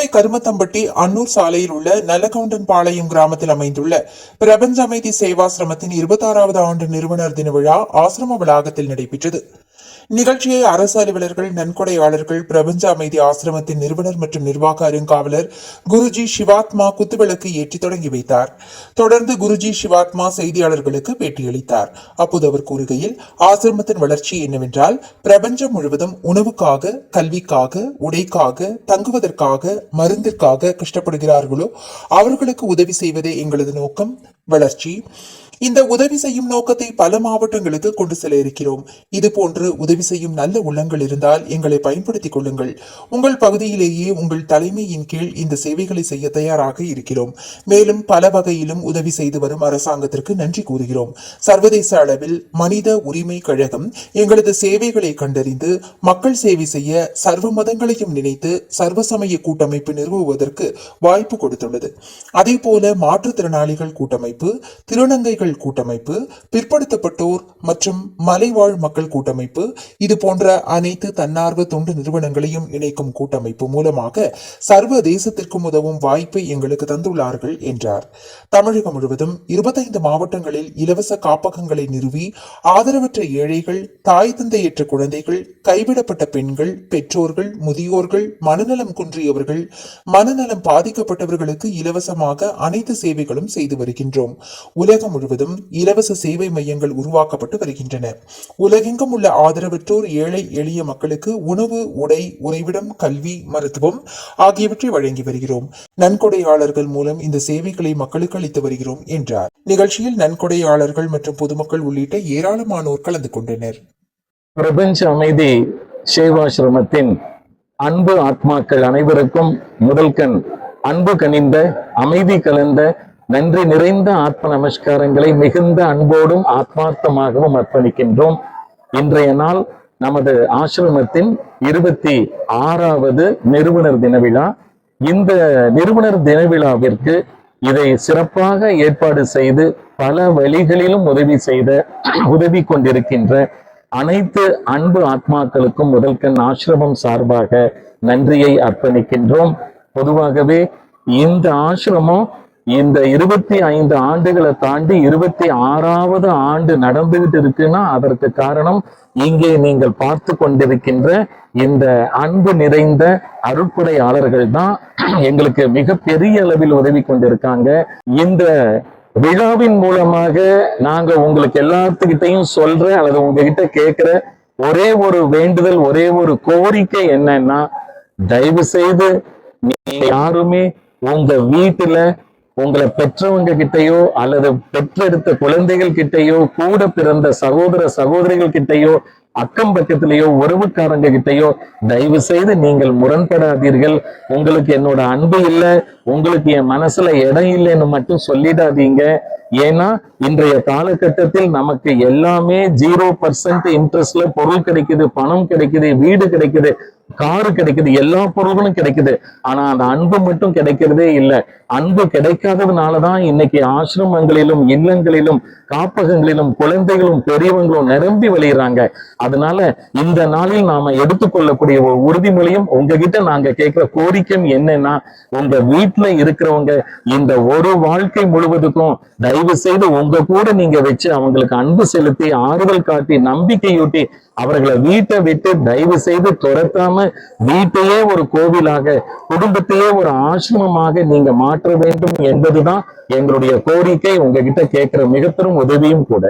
கோவை கருமத்தம்பட்டி அன்னூர் சாலையில் உள்ள நல்லகவுண்டன் பாளையம் கிராமத்தில் அமைந்துள்ள பிரபஞ்ச அமைதி சேவாசிரமத்தின் இருபத்தாறாவது ஆண்டு நிறுவனர் தின விழா ஆசிரம வளாகத்தில் நடைபெற்றது. நிகழ்ச்சியை அரசு அலுவலர்கள் நன்கொடையாளர்கள் பிரபஞ்ச அமைதி ஆசிரமத்தின் நிறுவனர் மற்றும் நிர்வாக அருங்காவலர் குருஜி சிவாத்மா குத்துவிளக்கு ஏற்றி தொடங்கி வைத்தார். தொடர்ந்து குருஜி சிவாத்மா செய்தியாளர்களுக்கு பேட்டியளித்தார். அப்போது அவர் கூறுகையில் ஆசிரமத்தின் வளர்ச்சி என்னவென்றால் பிரபஞ்சம் முழுவதும் உணவுக்காக கல்விக்காக உடைக்காக தங்குவதற்காக மருந்திற்காக கஷ்டப்படுகிறார்களோ அவர்களுக்கு உதவி செய்வதே எங்களது நோக்கம். வளர்ச்சி. இந்த உதவி செய்யும் நோக்கத்தை பல மாவட்டங்களுக்கு கொண்டு செல்ல இருக்கிறோம். இது போன்று உதவி செய்யும் நல்ல உள்ளங்கள் இருந்தால் எங்களை பயன்படுத்திக் கொள்ளுங்கள். உங்கள் பகுதியிலேயே உங்கள் தலைமையின் கீழ் இந்த சேவைகளை செய்ய தயாராக இருக்கிறோம். மேலும் பல வகையிலும் உதவி செய்து வரும் அரசாங்கத்திற்கு நன்றி கூறுகிறோம். சர்வதேச அளவில் மனித உரிமை கழகம் எங்களது சேவைகளை கண்டறிந்து மக்கள் சேவை செய்ய சர்வ மதங்களையும் நினைத்து சர்வசமய கூட்டமைப்பு நிறுவுவதற்கு வாய்ப்பு கொடுத்துள்ளது. அதே போல மாற்றுத்திறனாளிகள் கூட்டமைப்பு திருநங்கைகள் மக்கள் கூட்டமைப்பு பிற்படுத்தப்பட்டோர் மற்றும் மலைவாழ் மக்கள் கூட்டமைப்பு இது போன்ற அனைத்து தன்னார்வ தொண்டு நிறுவனங்களையும் இணைக்கும் கூட்டமைப்பு மூலமாக சர்வதேசத்திற்கும் உதவும் வாய்ப்பை எங்களுக்கு தந்துள்ளார்கள் என்றார். தமிழகம் முழுவதும் இருபத்தைந்து மாவட்டங்களில் இலவச காப்பகங்களை நிறுவி ஆதரவற்ற ஏழைகள் தாய் தந்தையற்ற குழந்தைகள் கைவிடப்பட்ட பெண்கள் பெற்றோர்கள் முதியோர்கள் மனநலம் குன்றியவர்கள் மனநலம் பாதிக்கப்பட்டவர்களுக்கு இலவசமாக அனைத்து சேவைகளும் செய்து வருகின்றோம். உலகம் முழுவதும் முழுவதும் இலவச சேவை மையங்கள் உருவாக்கப்பட்டு வருகின்றன. உலகெங்கும் உள்ள ஆதரவற்றோர் ஏழை எளிய மக்களுக்கு உணவு உடை உறைவிடம் கல்வி மருத்துவம் ஆகியவற்றை வழங்கி வருகிறோம். நன்கொடையாளர்கள் மூலம் இந்த சேவைகளை மக்களுக்கு அளித்து வருகிறோம் என்றார். நிகழ்ச்சியில் நன்கொடையாளர்கள் மற்றும் பொதுமக்கள் உள்ளிட்ட ஏராளமானோர் கலந்து கொண்டனர். பிரபஞ்ச அமைதி சேவாசிரமத்தின் அன்பு ஆத்மாக்கள் அனைவருக்கும் முதல் கண் அன்பு கனிந்த அமைதி கலந்த நன்றி நிறைந்த ஆத்ம நமஸ்காரங்களை மிகுந்த அன்போடும் ஆத்மார்த்தமாகவும் அர்ப்பணிக்கின்றோம். இன்றைய நாள் நமது ஆசிரமத்தின் இருபத்தி ஆறாவது நிறுவனர் தின விழா. இந்த நிறுவனர் தின விழாவிற்கு இதை சிறப்பாக ஏற்பாடு செய்து பல வழிகளிலும் உதவி செய்த உதவி கொண்டிருக்கின்ற அனைத்து அன்பு ஆத்மாக்களுக்கும் முதல்கண் ஆசிரமம் சார்பாக நன்றியை அர்ப்பணிக்கின்றோம். பொதுவாகவே இந்த ஆசிரமம் இந்த இருபத்தி ஐந்து ஆண்டுகளை தாண்டி இருபத்தி ஆறாவது ஆண்டு நடந்துகிட்டு இருக்குன்னா அதற்கு காரணம் இங்கே நீங்கள் பார்த்து கொண்டிருக்கின்ற இந்த அன்பு நிறைந்த அருட்படையாளர்கள் தான் எங்களுக்கு மிக பெரிய அளவில் உதவி கொண்டிருக்காங்க. இந்த விழாவின் மூலமாக நாங்க உங்களுக்கு எல்லாத்துக்கிட்டையும் சொல்ற அல்லது உங்ககிட்ட கேட்கிற ஒரே ஒரு வேண்டுதல் ஒரே ஒரு கோரிக்கை என்னன்னா தயவு செய்து யாருமே உங்க வீட்டுல உங்களை பெற்றவங்க கிட்டையோ அல்லது பெற்றெடுத்த குழந்தைகள் கிட்டயோ கூட பிறந்த சகோதர சகோதரிகள் கிட்டயோ அக்கம் பக்கத்திலேயோ உறவுக்காரங்க கிட்டயோ தயவு செய்து நீங்கள் முரண்படாதீர்கள். உங்களுக்கு என்னோட அன்பு இல்லை. உங்களுக்கு என் மனசுல இடம் இல்லைன்னு மட்டும் சொல்லிடாதீங்க. ஏன்னா இன்றைய காலகட்டத்தில் நமக்கு எல்லாமே ஜீரோ பர்சன்ட் இன்ட்ரெஸ்ட்ல பொருள் கிடைக்குது பணம் கிடைக்குது வீடு கிடைக்குது காரு கிடைக்குது எல்லா பொருள்களும் கிடைக்குது. ஆனா அந்த அன்பு மட்டும் கிடைக்கிறதே இல்லை. அன்பு கிடைக்காததுனாலதான் இன்னைக்கு ஆசிரமங்களிலும் இல்லங்களிலும் காப்பகங்களிலும் குழந்தைகளும் பெரியவங்களும் நிரம்பி வழிகிறாங்க அதனால இந்த நாளில் நாம எடுத்துக்கொள்ளக்கூடிய ஒரு உறுதிமொழியும் உங்ககிட்ட நாங்க கேட்கிற கோரிக்கையும் என்னன்னா உங்க வீட்டுல இருக்கிறவங்க இந்த ஒரு வாழ்க்கை முழுவதுக்கும் தயவு செய்து உங்க கூட நீங்க வச்சு அவங்களுக்கு அன்பு செலுத்தி ஆறுதல் காட்டி நம்பிக்கையூட்டி அவர்களை வீட்டை விட்டு தயவு செய்து துரத்தாம வீட்டையே ஒரு கோவிலாக குடும்பத்தையே ஒரு ஆசிரமமாக நீங்க மாற்ற வேண்டும் என்பதுதான் எங்களுடைய கோரிக்கை. உங்ககிட்ட கேட்கிற மிகப்பெரும் உதவியும் கூட.